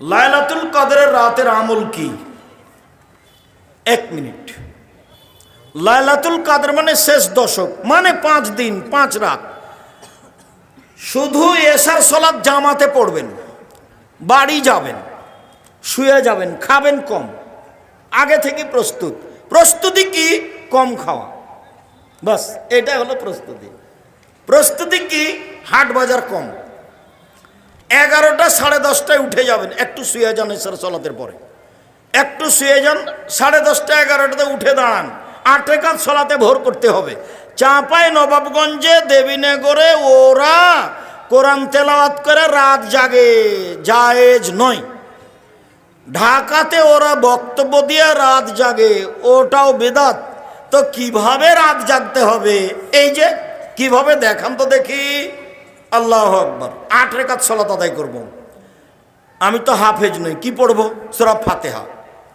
লায়লাতুল কদরের রাতের আমল কি? এক মিনিট। লায়লাতুল কাদের মানে শেষ দশক মানে পাঁচ দিন, পাঁচ রাত। শুধু এসার সলাদ জামাতে পড়বেন, বাড়ি যাবেন, শুয়ে যাবেন, খাবেন কম। আগে থেকে প্রস্তুত। প্রস্তুতি কি? কম খাওয়া। বাস এটা হলো প্রস্তুতি। প্রস্তুতি কি? হাট বাজার কম। এগারোটা সাড়ে দশটায় উঠে যাবেন। একটু শুয়ে যান এসার সলাতের পরে। একটু শুয়ে যান, সাড়ে দশটা, এগারোটাতে উঠে দাঁড়ান। আটে কাজ সলাতে ভোর করতে হবে। চাঁপায় নবাবগঞ্জে দেবীনগরে ওরা কোরআন তেলাওয়াত করে রাত জাগে, জায়েজ নয়। ঢাকাতে ওরা বক্তব্য দিয়ে রাত জাগে, ওটাও বেদাত। তো কীভাবে রাত জাগতে হবে? এই যে, কীভাবে দেখান তো দেখি। আল্লাহ আকবর। আট রেখাত সলাত আদায় করব। আমি তো হাফেজ নই, কি পড়ব? সুরা ফাতেহা।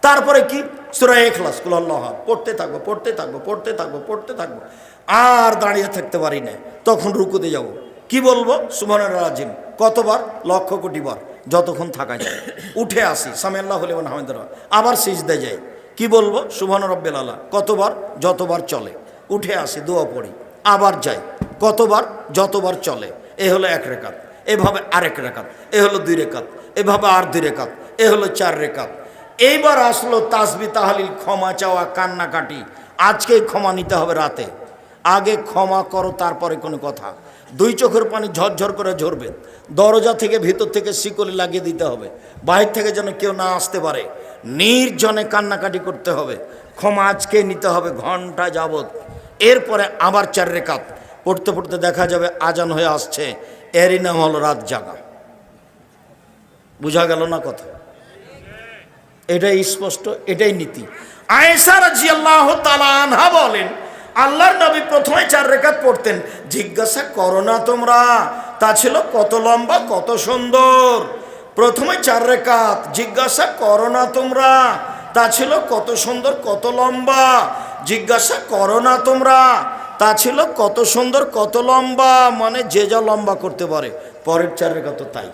তারপরে কি? সুরা এখলাস কুল আল্লাহ পড়তে থাকব পড়তে থাকব পড়তে থাকব পড়তে থাকব। আর দাঁড়িয়ে থাকতে পারি না তখন রুকুতে যাব। কি বলব? সুবহানার রাজিম। কতবার? লক্ষ কোটি বার। যতক্ষণ থাকা যায় উঠে আসি। সামিয়াল্লাহ হলিমান হামিদুর আবার সিজ সিজদে যাই। কি বলব? সুবহান রব্বেল আল্লাহ কতবার? যতবার চলে। উঠে আসি, দোয়া পড়ি। আবার যাই। কতবার? যতবার চলে। এ হলো এক রেখাত, এভাবে আরেক রেখাত, এ হলো দুই রেখাত, এভাবে আর দুই রেখাত, এ হলো চার রেখাত। এইবার আসলো তাসবি তাহালিল, ক্ষমা চাওয়া, কান্নাকাটি। আজকেই ক্ষমা নিতে হবে রাতে। আগে ক্ষমা করো, তারপরে কোনো কথা। দুই চোখের পানি ঝরঝর করে ঝরবে। দরজা থেকে ভিতর থেকে শিকলি লাগিয়ে দিতে হবে। বাইরে থেকে যেন কেউ না আসতে পারে। নির্জনে কান্নাকাটি করতে হবে। ক্ষমা আজকে নিতে হবে ঘণ্টা যাবত এরপরে আবার চার রেখাত। পড়তে পড়তে দেখা যাবে, আজান হয়ে আসছে। এরই নাম হলো রাত জাগা। বোঝা গেল না কথা? এটাই স্পষ্ট, এটাই নীতি। রাজিয়াল্লাহ তাআলা আনহা বলেন, আল্লাহর নবী প্রথমে চার রেখাত পড়তেন, জিজ্ঞাসা করো না তোমরা, তা ছিল কত লম্বা, কত সুন্দর? প্রথমে চার রেখাত, জিজ্ঞাসা করো না তোমরা, তা ছিল কত সুন্দর, কত লম্বা? জিজ্ঞাসা করো না তোমরা তা ছিল কত সুন্দর, কত লম্বা মানে যে যা লম্বা করতে পারে। পরের চারের কত তাই।